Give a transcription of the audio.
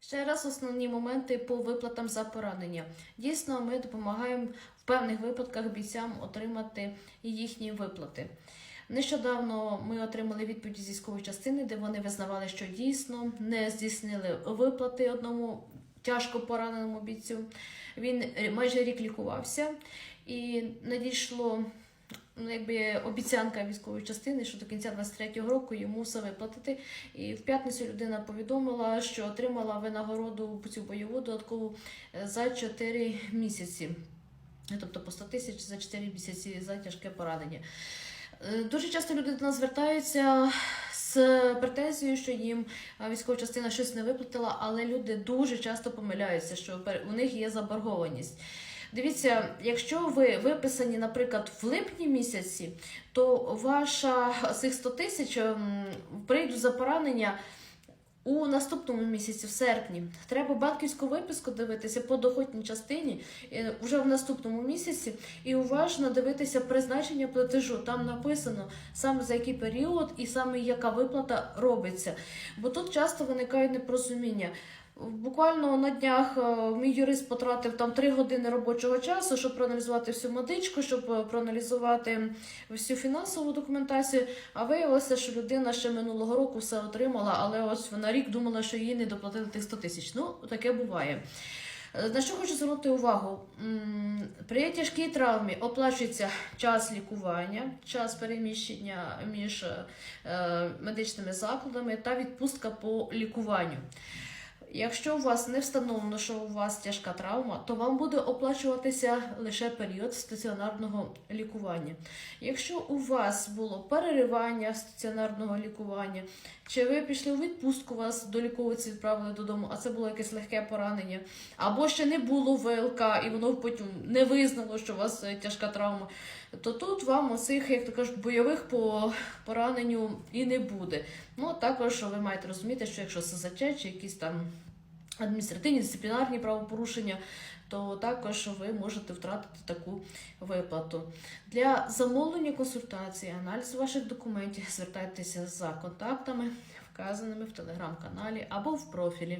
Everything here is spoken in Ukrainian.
Ще раз основні моменти по виплатам за поранення. Дійсно, ми допомагаємо в певних випадках бійцям отримати їхні виплати. Нещодавно ми отримали відповідь з військової частини, де вони визнавали, що дійсно не здійснили виплати одному тяжко пораненому бійцю. Він майже рік лікувався і надійшло ну, якби обіцянка військової частини, що до кінця 23-го року йому все виплатити. І в п'ятницю людина повідомила, що отримала винагороду цю бойову додаткову е, за 4 місяці. Тобто по 100 тисяч за 4 місяці за тяжке поранення. Е, Дуже часто люди до нас звертаються з претензією, що їм е, військова частина щось не виплатила, але люди дуже часто помиляються, що у них є заборгованість. Дивіться, якщо ви виписані, наприклад, в липні місяці, то ваша цих 100 тисяч ем, прийдуть за поранення у наступному місяці, в серпні. Треба банківську виписку дивитися по доходній частині е, вже в наступному місяці і уважно дивитися призначення платежу. Там написано саме за який період і саме яка виплата робиться. Бо тут часто виникають непорозуміння. Буквально на днях е, мій юрист потратив там 3 години робочого часу, щоб проаналізувати всю медичку, щоб е, проаналізувати всю фінансову документацію. А виявилося, що людина ще минулого року все отримала, але ось вона рік думала, що їй не доплатили тих 100 тисяч. Ну, таке буває. Е, На що хочу звернути увагу? При тяжкій травмі оплачується час лікування, час переміщення між медичними закладами та відпустка по лікуванню. Якщо у вас не встановлено, що у вас тяжка травма, то вам буде оплачуватися лише період стаціонарного лікування. Якщо у вас було переривання стаціонарного лікування, чи ви пішли у відпустку, вас до ліковиці відправили додому, а це було якесь легке поранення, або ще не було ВЛК, і воно потім не визнало, що у вас е, тяжка травма, то тут вам оцих, як то кажуть, бойових по пораненню і не буде. Ну також ви маєте розуміти, що якщо СЗЧ чи якісь там адміністративні дисциплінарні правопорушення, то також ви можете втратити таку виплату. Для замовлення консультації, аналізу ваших документів звертайтеся за контактами, вказаними в телеграм-каналі або в профілі.